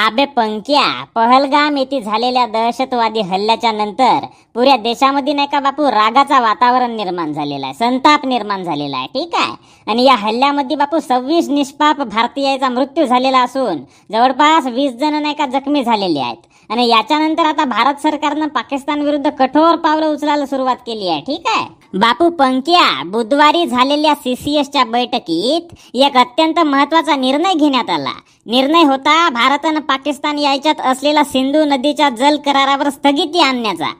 आबे पंक्या पहलगाम येथे झालेल्या दहशतवादी हल्ल्याच्या नंतर पुऱ्या देशामध्ये नाही का बापू रागाचा वातावरण निर्माण झालेला आहे संताप निर्माण झालेला आहे ठीक आहे? आणि या हल्ल्यामध्ये बापू सव्वीस निष्पाप भारतीयाचा मृत्यू झालेला असून जवळपास वीस जण नाही का जखमी झालेले आहेत. आणि याच्यानंतर आता भारत सरकारनं पाकिस्तान विरुद्ध कठोर पावलं उचलायला सुरुवात केली आहे ठीक आहे? बापू पंक्या बुधवारी झालेल्या सी सी एसच्या बैठकीत एक अत्यंत महत्त्वाचा निर्णय घेण्यात आला. निर्णय होता भारत आणि पाकिस्तान याच्यात असलेला सिंधू नदीच्या जल करारावर स्थगिती आणण्याचा.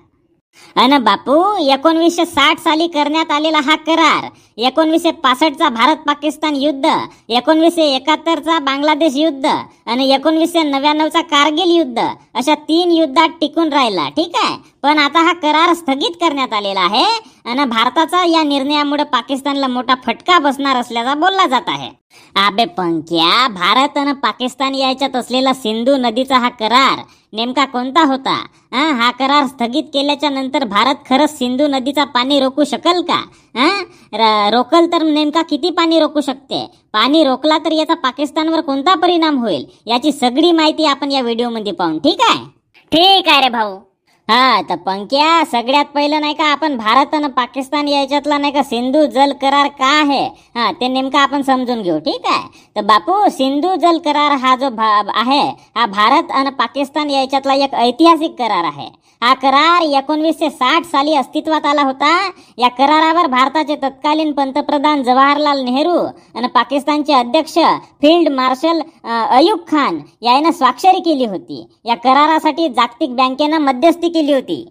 अन बापू एकोणवीसशे साठ साली करण्यात आलेला हा करार एकोणवीसशे पासष्टचा भारत पाकिस्तान युद्ध एकोणवीसशे एकाहत्तरचा बांगलादेश युद्ध आणि एकोणवीसशे नव्याण्णवचा कारगिल युद्ध अशा तीन युद्धात टिकून राहिला. ठीक आहे? पण आता हा करार स्थगित करण्यात आलेला आहे आणि भारताचा या निर्णयामुळे पाकिस्तानला मोठा फटका बसणार असल्याचा बोलला जात आहे. आबे पंक्या भारत आणि पाकिस्तान याच्यात असलेला सिंधू नदीचा हा करार नेमका कोणता होता? हा करार स्थगित केल्याच्यानंतर भारत खरंच सिंधू नदीचा पाणी रोखू शकल का? रोकल तर नेमका किती पाणी रोखू शकते? पाणी रोखला तर याचा पाकिस्तानवर कोणता परिणाम होईल? याची सगळी माहिती आपण या व्हिडिओमध्ये पाहून ठीक आहे? ठीक आहे रे भाऊ. हा तर पंक्या सगळ्यात पहिलं नाही का आपण भारत आणि पाकिस्तान याच्यातला नाही का सिंधू जल करार का आहे? हा ते नेमकं आपण समजून घेऊ ठीक आहे? तर बापू सिंधू जल करार हा जो भा- आहे हा भारत आणि पाकिस्तान याच्यातला एक ऐतिहासिक करार आहे. हा करार एकोणवीसशे साठ साली अस्तित्वात आला होता. या करारावर भारताचे तत्कालीन पंतप्रधान जवाहरलाल नेहरू आणि पाकिस्तानचे अध्यक्ष फील्ड मार्शल अयुब खान यानं स्वाक्षरी केली होती. या करारासाठी जागतिक बँकेनं मध्यस्थी केली होती.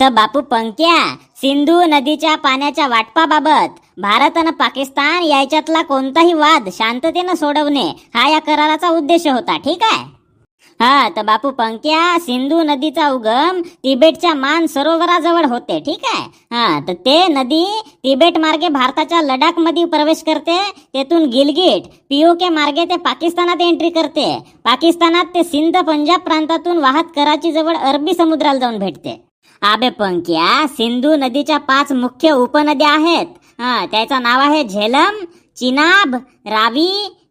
तर बापू पंक्या सिंधू नदीच्या पाण्याच्या वाटपाबाबत भारत आणि पाकिस्तान याच्यातला कोणताही वाद शांततेनं सोडवणे हा या कराराचा उद्देश होता. ठीक आहे? हा तर बापू पंक्या सिंधू नदीचा उगम तिबेटच्या मान सरोवराजवळ होते ठीक आहे? हा तर ते नदी तिबेट मार्गे भारताच्या लडाखमध्ये प्रवेश करते तेथून गिलगिट पीओके मार्गे ते पाकिस्तानात एंट्री करते. पाकिस्तानात ते सिंध पंजाब प्रांतातून वाहत कराची जवळ अरबी समुद्राला जाऊन भेटते. आबे पंक्या सिंधू नदीच्या पाच मुख्य उपनद्या आहेत. हा त्याचं नाव आहे झेलम चिनाब रावी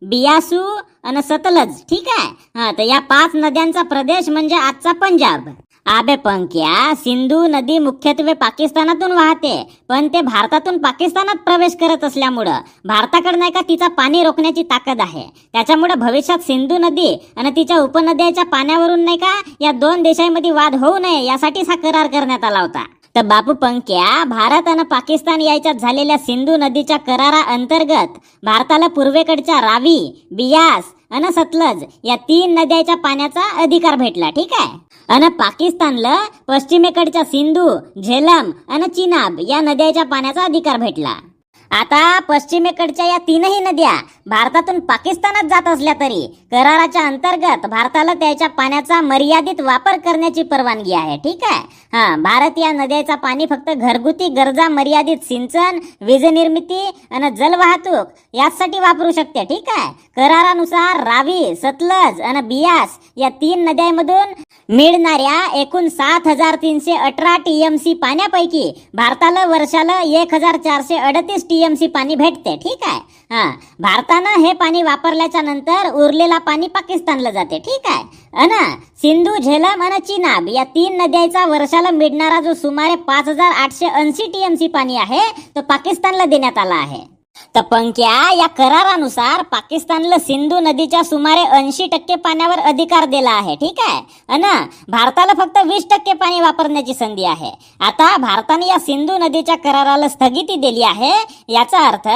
बियासू आणि सतलज ठीक आहे? हा तर या पाच नद्यांचा प्रदेश म्हणजे आजचा पंजाब. आबे पंक्या सिंधू नदी मुख्यत्वे पाकिस्तानातून वाहते पण ते भारतातून पाकिस्तानात प्रवेश करत असल्यामुळं भारताकडे नाही का तिचा पाणी रोखण्याची ताकद आहे. त्याच्यामुळे भविष्यात सिंधू नदी आणि तिच्या उपनद्याच्या पाण्यावरून नाही का या दोन देशांमध्ये वाद होऊ नये यासाठीच हा करार करण्यात आला होता. तर बापू पंक्या भारत आणि पाकिस्तान याच्यात झालेल्या सिंधू नदीच्या करारा अंतर्गत भारताला पूर्वेकडच्या रावी बियास अन सतलज या तीन नद्याच्या पाण्याचा अधिकार भेटला ठीक आहे? अन पाकिस्तानला पश्चिमेकडच्या सिंधू झेलम आणि चिनाब या नद्याच्या पाण्याचा अधिकार भेटला. आता पश्चिमेकडच्या या तीनही नद्या भारतातून पाकिस्तानात जात असल्या तरी कराराच्या अंतर्गत भारताला त्याच्या पाण्याचा मर्यादित वापर करण्याची परवानगी आहे ठीक आहे? हा भारत या नद्याचा पाणी फक्त घरगुती गरजा मर्यादित सिंचन वीज निर्मिती आणि जलवाहतूक यासाठी वापरू शकते ठीक आहे? करारानुसार रावी सतलज आणि बियास या तीन नद्यांमधून मिळणाऱ्या एकूण सात हजार तीनशे अठरा टीएमसी पाण्यापैकी भारताला वर्षाला एक हजार चारशे अडतीस टीएमसी पाणी भेटते ठीक आहे? हा. भारतानं हे पाणी वापरल्याच्या नंतर उरलेला पाणी पाकिस्तानला जाते ठीक आहे? ना सिंधू झेलम आणि चिनाब या तीन नद्यांचा वर्षाला मिळणारा जो सुमारे पाच हजार आठशे ऐंशी टीएमसी पाणी आहे तो पाकिस्तानला देण्यात आला आहे. तर पंक्या या करारानुसार पाकिस्तानला सिंधू नदीच्या सुमारे ऐंशी टक्के पाण्यावर अधिकार दिला आहे ठीक आहे? अन भारताला फक्त वीस टक्के पाणी वापरण्याची संधी आहे. आता भारताने या सिंधू नदीच्या कराराला स्थगिती दिली आहे याचा अर्थ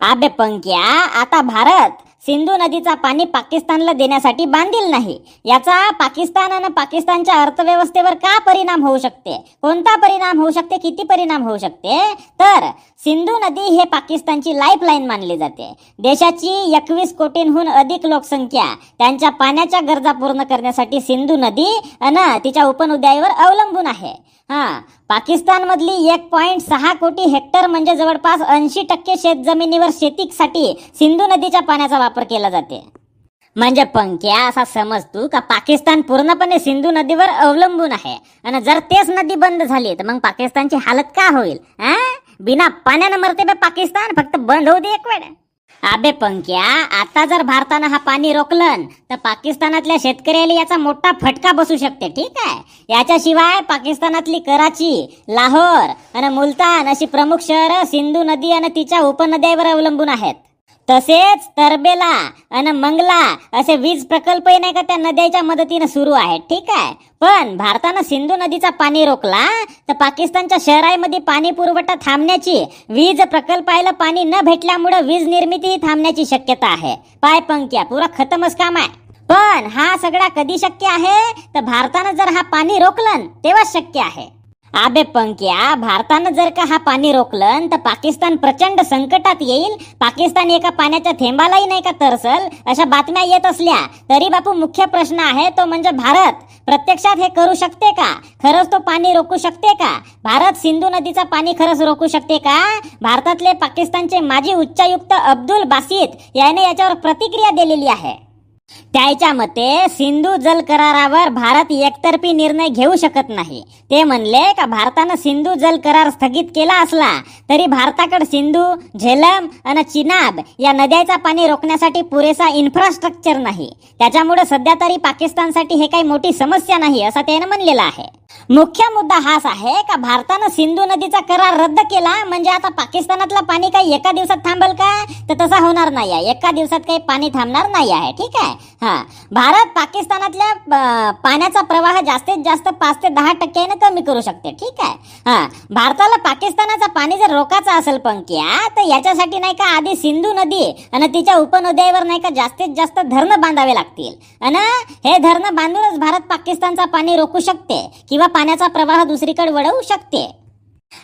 आबे पंक्या आता भारत सिंधू नदीचा पाणी पाकिस्तानला देण्यासाठी बांधील नाही. याचा पाकिस्तान आणि पाकिस्तानच्या अर्थव्यवस्थेवर का परिणाम होऊ शकते? कोणता परिणाम होऊ शकते? किती परिणाम होऊ शकते? तर सिंधू नदी हे पाकिस्तानची लाईफ लाईन मानली जाते. देशाची एकवीस कोटींहून अधिक लोकसंख्या त्यांच्या पाण्याच्या गरजा पूर्ण करण्यासाठी सिंधू नदी ना तिच्या उपनद्यावर अवलंबून आहे. हा पाकिस्तान मधली एक पॉईंट सहा कोटी हेक्टर म्हणजे जवळपास ऐंशी टक्के शेत जमिनीवर शेतीसाठी सिंधू नदीच्या पाण्याचा वापर केला जाते. म्हणजे पंक्या असा समज तू का पाकिस्तान पूर्णपणे सिंधू नदीवर अवलंबून आहे. आणि जर तेच नदी बंद झाली तर मग पाकिस्तानची हालत का होईल हा? बिना पाण्यानं मरते बे पाकिस्तान फक्त बंद होऊ दे एक वेळ. अबे पंक्या आता जर भारतानं हा पाणी रोखलं तर पाकिस्तानातल्या शेतकऱ्याला याचा मोठा फटका बसू शकते ठीक आहे? याच्याशिवाय पाकिस्तानातली कराची लाहोर आणि मुलतान अशी प्रमुख शहरं सिंधू नदी आणि तिच्या उपनद्यांवर अवलंबून आहेत. तसेच तरबेला आणि मंगला असे वीज प्रकल्पही नाही का त्या नद्याच्या मदतीनं सुरू आहेत. ठीक आहे? पण भारतानं सिंधू नदीचा पाणी रोखला तर पाकिस्तानच्या शहराईमध्ये पाणी पुरवठा थांबण्याची वीज प्रकल्पाला पाणी न भेटल्यामुळे वीज निर्मितीही थांबण्याची शक्यता आहे. पाय पंक्या पुरा खतमच काम आहे. पण हा सगळा कधी शक्य आहे? तर भारतानं जर हा पाणी रोखलं तेव्हाच शक्य आहे. आबे पंक्या भारतानं जर का हा पाणी रोखलं तर पाकिस्तान प्रचंड संकटात येईल. पाकिस्तान एका पाण्याच्या थेंबालाही नाही का तरसल? अशा बातम्या येत असल्या तरी बापू मुख्य प्रश्न आहे तो म्हणजे भारत. प्रत्यक्षात हे करू शकते का? खरंच तो पाणी रोखू शकते का? भारत सिंधू नदीचा पाणी खरंच रोखू शकते का? भारतातले पाकिस्तानचे माजी उच्चायुक्त अब्दुल बासित याने याच्यावर प्रतिक्रिया दिलेली आहे. त्याच्या मते सिंधू जल करारावर भारत एकतर्फी निर्णय घेऊ शकत नाही. ते म्हणले का भारतानं सिंधू जल करार स्थगित केला असला तरी भारताकडे सिंधू झेलम आणि चिनाब या नद्याचा पाणी रोखण्यासाठी पुरेसा इन्फ्रास्ट्रक्चर नाही. त्याच्यामुळे सध्या तरी पाकिस्तानसाठी हे काही मोठी समस्या नाही असं त्यानं म्हणलेलं आहे. मुख्य मुद्दा हाच आहे का भारतानं सिंधू नदीचा करार रद्द केला? म्हणजे आता पाकिस्तानातलं पाणी काही एका दिवसात थांबल का? तर तसा होणार नाही आहे. एका दिवसात काही पाणी थांबणार नाही आहे. ठीक आहे? हा. भारत पाकिस्तानातल्या पाण्याचा प्रवाह जास्तीत जास्त पाच ते दहा टक्क्याने कमी करू शकते. ठीक आहे? हा. भारताला पाकिस्तानाचा पाणी जर रोखायचं असेल पंक्या तर याच्यासाठी नाही का आधी सिंधू नदी आणि तिच्या उपनद्यावर नाही का जास्तीत जास्त धरणं बांधावे लागतील. आणि हे धरणं बांधूनच भारत पाकिस्तानचा पाणी रोखू शकते किंवा पाण्याचा प्रवाह दुसरीकडे वळवू शकते.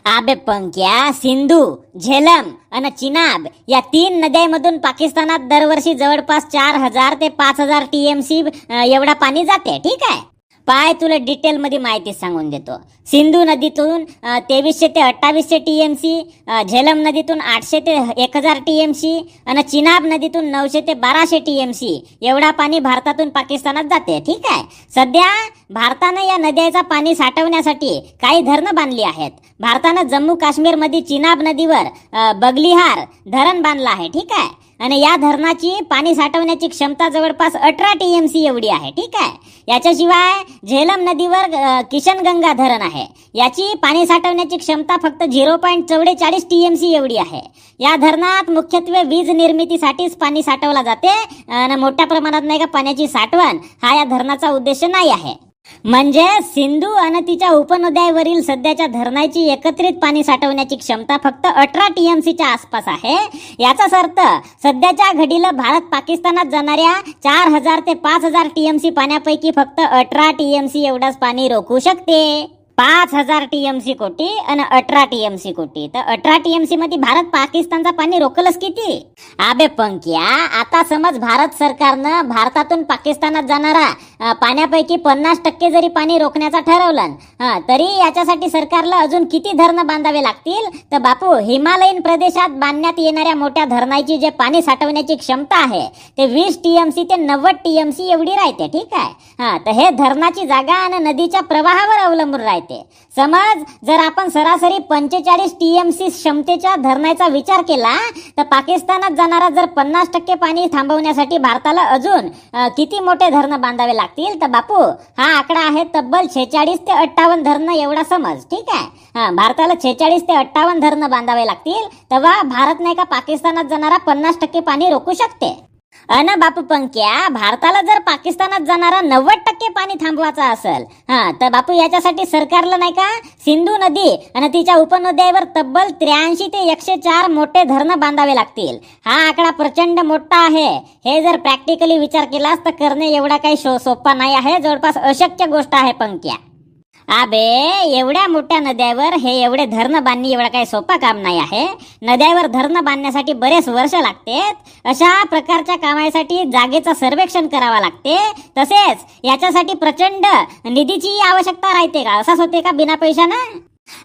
आबे पंक्या सिंधू झेलम आणि चिनाब या तीन नद्यांमधून पाकिस्तानात दरवर्षी जवळपास चार हजार ते पाच हजार टीएमसी एवढा पाणी जाते ठीक आहे? पाय तुला डिटेलमध्ये माहिती सांगून देतो. सिंधू नदीतून तेवीसशे ते अठ्ठावीसशे टी एम सी झेलम नदीतून आठशे ते एक हजार टी एम सी आणि चिनाब नदीतून नऊशे ते बाराशे टी एम सी एवढा पाणी भारतातून पाकिस्तानात जाते ठीक आहे? सध्या भारतानं या नद्याचा पाणी साठवण्यासाठी काही धरणं बांधली आहेत. भारतानं जम्मू काश्मीरमध्ये चिनाब नदीवर बगलिहार धरण बांधलं आहे ठीक आहे? आणि या धरणाची पाणी साठवण्याची क्षमता जवळपास अठरा टी एम सी एवढी आहे ठीक आहे? याच्याशिवाय झेलम नदीवर किशनगंगा धरण आहे. याची पाणी साठवण्याची क्षमता फक्त झिरो पॉईंट चौवेचाळीस सी एवढी आहे. या धरणात मुख्यत्वे वीज निर्मितीसाठीच पाणी साठवला जाते आणि मोठ्या प्रमाणात नाही का पाण्याची साठवण हा या धरणाचा उद्देश नाही आहे. म्हणजे सिंधू आणि तिच्या उपनद्यावरील सध्याच्या धरणाची एकत्रित पाणी साठवण्याची क्षमता फक्त अठरा टीएमसीच्या आसपास आहे. याचाच अर्थ सध्याच्या घडीला भारत पाकिस्तानात जाणाऱ्या चार हजार ते पाच हजार टीएमसी पाण्यापैकी फक्त अठरा टीएमसी एवढाच पाणी रोखू शकते. पाच हजार टीएमसी कोटी आणि अठरा टीएमसी कोटी. तर अठरा टीएमसी मध्ये भारत पाकिस्तानचा पाणी रोखलच किती? आबे पंक्या आता समज भारत सरकारनं भारतातून पाकिस्तानात जाणारा पाण्यापैकी पन्नास टक्के जरी पाणी रोखण्याचा ठरवलं हा, तरी याच्यासाठी सरकारला अजून किती धरणं बांधावे लागतील? तर बापू हिमालयीन प्रदेशात बांधण्यात येणाऱ्या मोठ्या धरणाची जे पाणी साठवण्याची क्षमता आहे ते वीस टीएमसी ते नव्वद टीएमसी एवढी राहते ठीक आहे? हा तर हे धरणाची जागा आणि नदीच्या प्रवाहावर अवलंबून राहते. समज जर आपण सरासरी पंचेचाळीस टीएमसी क्षमतेच्या धरणाचा विचार केला तर पाकिस्तानात जाणारा जर पन्नास टक्के पाणी थांबवण्यासाठी भारताला अजून किती मोठे धरणं बांधावे लागतील? तर बापू हा आकडा आहे तब्बल छेचाळीस ते अठ्ठावन्न धरणं एवढा समज ठीक आहे? हा भारताला छेचाळीस ते अठ्ठावन्न धरणं बांधावे लागतील तेव्हा भारत नाही का पाकिस्तानात जाणारा पन्नास टक्के पाणी रोखू शकते? अन बापू पंक्या भारताला जर पाकिस्तानात जाणारा नव्वद टक्के पाणी थांबवायचं असेल हा तर बापू याच्यासाठी सरकारला नाही का सिंधू नदी आणि तिच्या उपनद्यावर तब्बल त्र्याऐंशी ते एकशे चार मोठे धरणं बांधावे लागतील. हा आकडा प्रचंड मोठा आहे. हे जर प्रॅक्टिकली विचार केलास तर करणे एवढा काही सोपा नाही आहे. जवळपास अशक्य गोष्ट आहे पंक्या. आबे एवढ्या मोठ्या नद्यावर हे एवढे धरणं बांधणी एवढं काही सोपं काम नाही आहे. नद्यावर धरणं बांधण्यासाठी बरेच वर्ष लागतात. अशा प्रकारच्या कामासाठी जागेचं सर्वेक्षण करावं लागते. तसेच याच्यासाठी प्रचंड निधीची आवश्यकता राहते का? असाच होते का बिना पैशानं?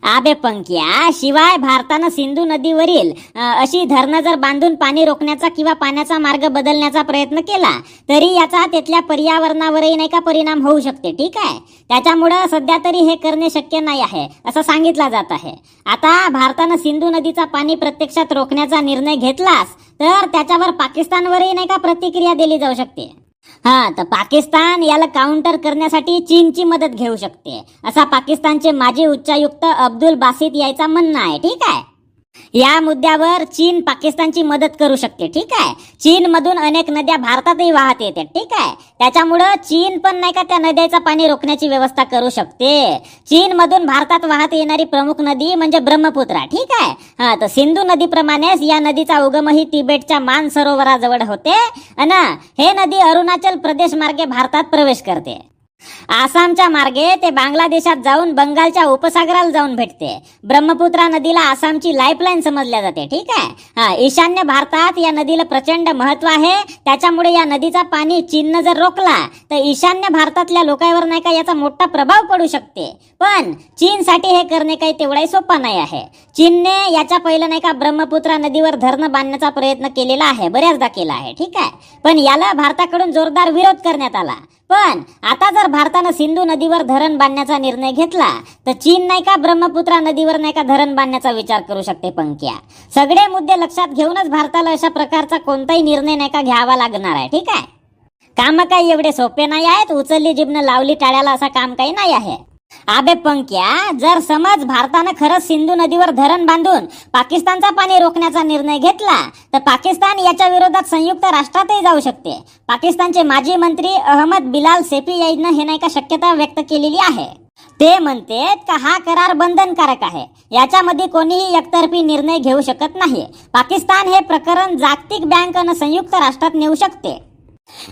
आबे पंक्या शिवाय भारतानं सिंधू नदीवरील अशी धरणं जर बांधून पाणी रोखण्याचा किंवा पाण्याचा मार्ग बदलण्याचा प्रयत्न केला तरी याचा तिथल्या पर्यावरणावरही नाही का परिणाम होऊ शकते ठीक आहे? त्याच्यामुळं सध्या तरी हे करणे शक्य नाही आहे असं सांगितलं जात आहे. आता भारतानं सिंधू नदीचा पाणी प्रत्यक्षात रोखण्याचा निर्णय घेतलास तर त्याच्यावर पाकिस्तानवरही नाही का प्रतिक्रिया दिली जाऊ शकते? हा तर पाकिस्तान याला काउंटर करण्यासाठी चीनची मदत घेऊ शकते. असा पाकिस्तानचे माजी उच्चायुक्त अब्दुल बासित यायचा म्हणणं आहे ठीक आहे? या मुद्द्यावर चीन पाकिस्तानची मदत करू शकते ठीक आहे? चीन मधून अनेक नद्या भारतातही वाहत येतात ठीक आहे? त्याच्यामुळं चीन पण नाही का त्या नद्याचं पाणी रोखण्याची व्यवस्था करू शकते. चीन मधून भारतात वाहत येणारी प्रमुख नदी म्हणजे ब्रह्मपुत्रा ठीक आहे? हा तर सिंधू नदीप्रमाणेच या नदीचा उगमही तिबेटच्या मान सरोवराजवळ होते. ना हे नदी अरुणाचल प्रदेश मार्गे भारतात प्रवेश करते. आसामच्या मार्गे ते बांगलादेशात जाऊन बंगालच्या उपसागराला जाऊन भेटते. ब्रह्मपुत्रा नदीला आसामची लाईफलाईन समजल्या जाते ठीक आहे? हा ईशान्य भारतात या नदीला प्रचंड महत्त्व आहे. त्याच्यामुळे या नदीचा पाणी चीननं जर रोखला तर ईशान्य भारतातल्या लोकांवर नाही का याचा मोठा प्रभाव पडू शकते. पण चीनसाठी हे करणे काही तेवढाही सोपा नाही आहे. चीनने याच्या पहिलं नाही का ब्रह्मपुत्रा नदीवर धरणं बांधण्याचा प्रयत्न केलेला आहे बऱ्याचदा केला आहे ठीक आहे? पण याला भारताकडून जोरदार विरोध करण्यात आला. पण आता जर भारतानं सिंधू नदीवर धरण बांधण्याचा निर्णय घेतला तर चीन नाही का ब्रह्मपुत्रा नदीवर नाही का धरण बांधण्याचा विचार करू शकते पंक्या? सगळे मुद्दे लक्षात घेऊनच भारताला अशा प्रकारचा कोणताही निर्णय नाही का घ्यावा लागणार आहे ठीक आहे? काम काही एवढे सोपे नाही आहेत उचलली जिबनं लावली टाळ्याला असा काम काही नाही आहे. आबे पंक्या जर समज भारतानं खरंच सिंधू नदीवर धरण बांधून पाकिस्तानचा पाणी रोखण्याचा निर्णय घेतला तर पाकिस्तान याच्या विरोधात संयुक्त राष्ट्रातही जाऊ शकते. पाकिस्तानचे माजी मंत्री अहमद बिलाल सेपी यानं हे नाही का शक्यता व्यक्त केलेली आहे. ते म्हणते का हा करार बंधनकारक आहे. याच्यामध्ये कोणीही एकतर्फी निर्णय घेऊ शकत नाही. पाकिस्तान हे प्रकरण जागतिक बँक आणि संयुक्त राष्ट्रात नेऊ शकते.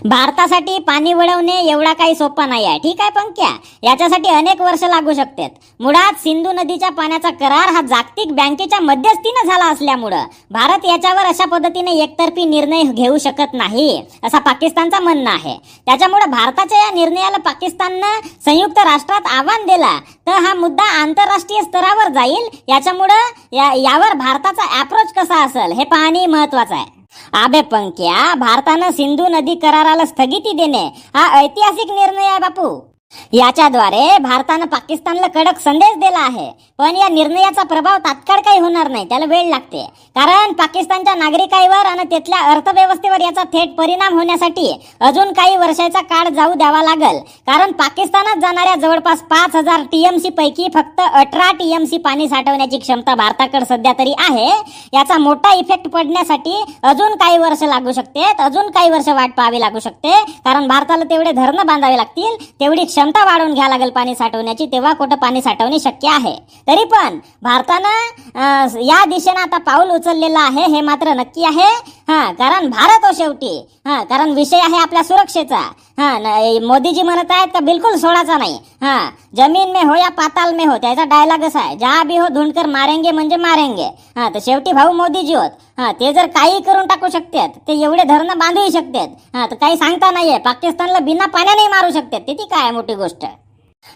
भारतासाठी पाणी वळवणे एवढा काही सोपा नाही आहे. ठीक आहे पंक्या? याच्यासाठी अनेक वर्ष लागू शकतात. मुळात सिंधू नदीच्या पाण्याचा करार हा जागतिक बँकेच्या मध्यस्थीनं झाला असल्यामुळं भारत याच्यावर अशा पद्धतीने एकतर्फी निर्णय घेऊ शकत नाही असा पाकिस्तानचा म्हणणं आहे. त्याच्यामुळे भारताच्या या निर्णयाला पाकिस्ताननं संयुक्त राष्ट्रात आव्हान दिला तर हा मुद्दा आंतरराष्ट्रीय स्तरावर जाईल. याच्यामुळं या यावर भारताचा अप्रोच कसा असेल हे पाहणे महत्वाचं आहे. आबे पंक्या भारतानं सिंधू नदी कराराला स्थगिती देणे हा ऐतिहासिक निर्णय आहे बापू. याच्याद्वारे भारतानं पाकिस्तानला कडक संदेश दिला आहे. पण या निर्णयाचा प्रभाव तात्काळ काही होणार नाही. त्याला वेळ लागते. कारण पाकिस्तानच्या नागरिकांवर आणि तिथल्या अर्थव्यवस्थेवर याचा थेट परिणाम होण्यासाठी अजून काही वर्षाचा काळ जाऊ द्यावा लागल. कारण पाकिस्तानात जाणाऱ्या जवळपास पाच हजार टीएमसी पैकी फक्त अठरा टीएमसी पाणी साठवण्याची क्षमता भारताकडे सध्या तरी आहे. याचा मोठा इफेक्ट पडण्यासाठी अजून काही वर्ष लागू शकते. अजून काही वर्ष वाट पाहावी लागू शकते. कारण भारताला तेवढे धरणं बांधावे लागतील. तेवढी क्षमता वाढवून घ्या लागेल पाणी साठवण्याची तेव्हा कुठं पाणी साठवणे शक्य आहे. तरी पण भारतानं या दिशेनं आता पाऊल उचललेलं आहे हे मात्र नक्की आहे. हा कारण भारत हो शेवटी. हा कारण विषय आहे आपल्या सुरक्षेचा. हा मोदीजी म्हणत आहेत का बिलकुल सोडाचा नाही. हा जमीन में हो या पाताल में हो त्याचा डायलॉग असा आहे. जहा बी हो धुंडकर मारेंगे म्हणजे मारेंगे. हा तर शेवटी भाऊ मोदीजी होत. हा ते जर काही करून टाकू शकतात ते एवढे धरणं बांधूही शकतात. हा तर काही सांगता नाहीये. पाकिस्तानला बिना पाण्याने मारू शकतात. ते ती काय मोठी मोठी गोष्ट आहे.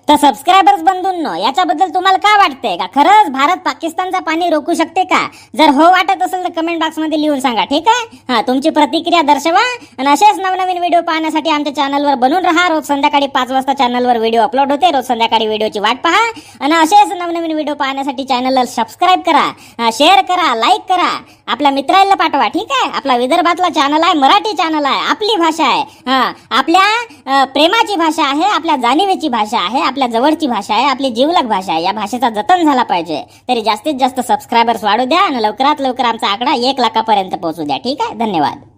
तर सबस्क्रायबर्स बंधूंनो याच्याबद्दल तुम्हाला काय वाटतंय का? खरंच भारत पाकिस्तानचा पाणी रोखू शकते का? जर हो वाटत असेल तर कमेंट बॉक्समध्ये लिहून सांगा ठीक आहे? हा तुमची प्रतिक्रिया दर्शवा आणि असेच नवनवीन व्हिडिओ पाहण्यासाठी आमच्या चॅनलवर बनून राहा. रोज संध्याकाळी पाच वाजता चॅनलवर व्हिडिओ अपलोड होते. रोज संध्याकाळी व्हिडिओची वाट पहा आणि असेच नवनवीन व्हिडिओ पाहण्यासाठी चॅनलला सबस्क्राईब करा. शेअर करा लाईक करा. आपल्या मित्रांना पाठवा ठीक आहे? आपला विदर्भातला चॅनल आहे मराठी चॅनल आहे आपली भाषा आहे. हा आपल्या प्रेमाची भाषा आहे आपल्या जाणीवेची भाषा आहे. आहे आपल्या जवळची भाषा आहे आपली जीवलग भाषा आहे. या भाषेचा जतन झाला पाहिजे. तरी जास्तीत जास्त सबस्क्रायबर्स वाढू द्या आणि लवकरात लवकर आमचा आकडा एक लाखापर्यंत पोहोचू द्या. ठीक आहे? धन्यवाद.